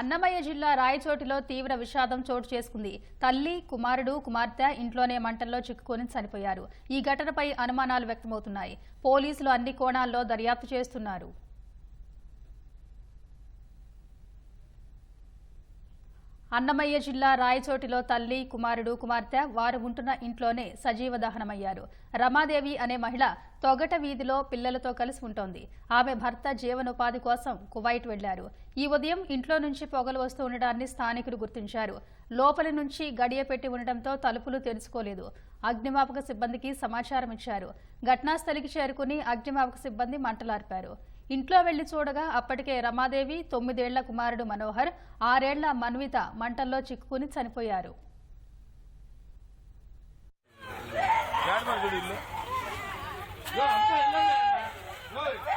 అన్నమయ్య జిల్లా రాయచోటిలో తీవ్ర విషాదం చోటు చేసుకుంది. తల్లి కుమారుడు కుమార్తె ఇంట్లోనే మంటల్లో చిక్కుకొని చనిపోయారు. ఈ ఘటనపై అనుమానాలు వ్యక్తమవుతున్నాయి. పోలీసులు అన్ని కోణాల్లో దర్యాప్తు చేస్తున్నారు. అన్నమయ్య జిల్లా రాయచోటిలో తల్లి కుమారుడు కుమార్తె వారు ఉంటున్న ఇంట్లోనే సజీవ దహనమయ్యారు. రమాదేవి అనే మహిళ తొగట వీధిలో పిల్లలతో కలిసి ఉంటోంది. ఆమె భర్త జీవనోపాధి కోసం కువైట్ వెళ్ళారు ఈ ఉదయం ఇంట్లో నుంచి పొగలు వస్తూ ఉండడాన్ని స్థానికులు గుర్తించారు. లోపలి నుంచి గడియ పెట్టి ఉండటంతో తలుపులు తెరుచుకోలేదు. అగ్నిమాపక సిబ్బందికి సమాచారం ఇచ్చారు ఘటనాస్థలికి చేరుకుని అగ్నిమాపక సిబ్బంది మంటలార్పారు. ఇంట్లో వెళ్ళి చూడగా అప్పటికే రమాదేవి తొమ్మిదేళ్ళ కుమారుడు మనోహర్ ఆరేళ్ళ మన్విత మంటల్లో చిక్కుకుని చనిపోయారు Yeah.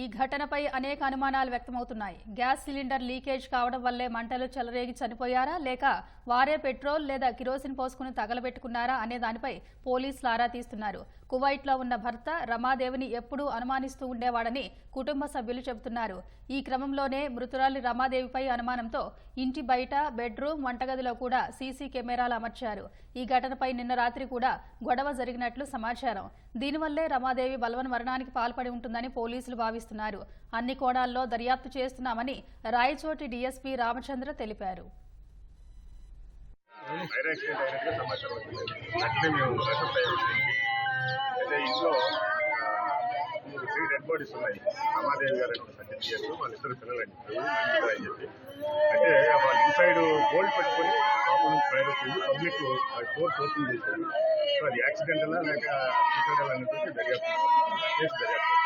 ఈ ఘటనపై అనేక అనుమానాలు వ్యక్తమవుతున్నాయి. గ్యాస్ సిలిండర్ లీకేజ్ కావడం వల్లే మంటలు చెలరేగి చనిపోయారా? లేక వారే పెట్రోల్ లేదా కిరోసిన్ పోసుకుని తగలబెట్టుకున్నారా? అనే దానిపై పోలీసులు ఆరా తీస్తున్నారు. కువైట్లో ఉన్న భర్త రమాదేవిని ఎప్పుడూ అనుమానిస్తూ ఉండేవాడని కుటుంబ సభ్యులు చెబుతున్నారు. ఈ క్రమంలోనే మృతురాలి రమాదేవిపై అనుమానంతో ఇంటి బయట బెడ్రూమ్ వంటగదిలో కూడా సీసీ కెమెరాలు అమర్చారు. ఈ ఘటనపై నిన్న రాత్రి కూడా గొడవ జరిగినట్లు సమాచారం. దీనివల్లే రమాదేవి బలవన్ మరణానికి పాల్పడి ఉంటుందని పోలీసులు భావిస్తున్నారు. భావిస్తున్నారు. అన్ని కోణాల్లో దర్యాప్తు చేస్తున్నామని రాయచోటి డీఎస్పీ రామచంద్ర తెలిపారు. త్రీ డెడ్ బాడీస్ ఉన్నాయి. రమాదేవి గారు అని సర్జరీ చేస్తూ వాళ్ళ ఇద్దరు పిల్లలండి అని చెప్పి. అంటే వాళ్ళ ఇన్సైడ్ గోల్డ్ పెట్టుకొని లోపల ఫైర్ వచ్చింది పబ్లిక్ ఫోర్స్ ఓపెన్ చేశారు. సో అది యాక్సిడెంటలా లేక యాక్సిడెంటల్ అనేది దర్యాప్తు కేసు దర్యాప్తు.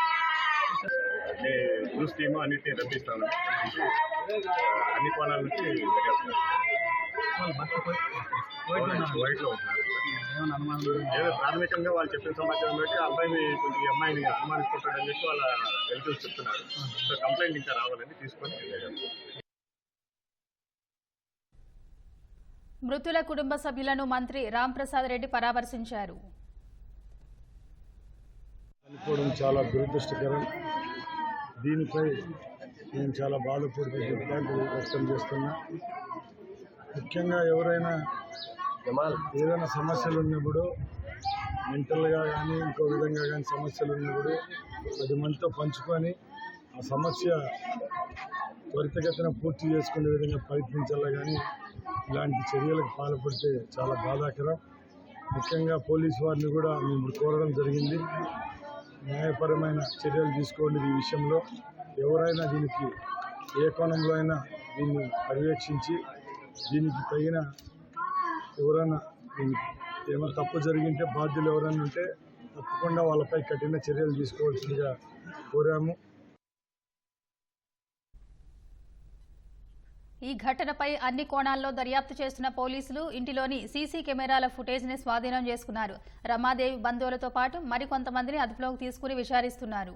న్యూస్ టీమ్ అన్నిటిని రప్పిస్తాను. అన్ని కోణాల నుంచి ఉంటున్నారు. ఏదో ప్రాథమికంగా వాళ్ళు చెప్పిన సమాచారం బట్టి అబ్బాయిని కొంచెం ఈ అమ్మాయిని అనుమానిస్తుంటాడని చెప్పి వాళ్ళ రిలేటివ్స్ చెప్తున్నారు. సో కంప్లైంట్ ఇంకా రావాలని తీసుకొని. మృతుల కుటుంబ సభ్యులను మంత్రి రాంప్రసాద్ రెడ్డి పరామర్శించారు. చాలా దురదృష్టకరం. దీనిపై నేను చాలా బాధపడుతూ విజ్ఞాపన వ్యక్తం చేస్తున్నా. ముఖ్యంగా ఎవరైనా ఏదైనా సమస్యలు ఉన్నప్పుడు మెంటల్గా కానీ ఇంకో విధంగా కానీ సమస్యలు ఉన్నప్పుడు పది మందితో పంచుకొని ఆ సమస్య త్వరితగతిన పూర్తి చేసుకునే విధంగా ప్రయత్నించాలి కానీ ఇలాంటి చర్యలకు పాల్పడితే చాలా బాధాకరం. ముఖ్యంగా పోలీసు వారిని కూడా మేము కోరడం జరిగింది. న్యాయపరమైన చర్యలు తీసుకోండి ఈ విషయంలో. ఎవరైనా దీనికి ఏ కోణంలో అయినా దీన్ని పర్యవేక్షించి దీనికి తగిన ఎవరైనా దీనికి ఏమైనా తప్పు జరిగింటే బాధ్యులు ఎవరైనా ఉంటే తప్పకుండా వాళ్ళపై కఠిన చర్యలు తీసుకోవాల్సిందిగా కోరాము. ఈ ఘటనపై అన్ని కోణాల్లో దర్యాప్తు చేస్తున్న పోలీసులు ఇంటిలోని సీసీ కెమెరాల ఫుటేజ్ని స్వాధీనం చేసుకున్నారు. రమాదేవి బంధువులతో పాటు మరికొంతమందిని అదుపులోకి తీసుకుని విచారిస్తున్నారు.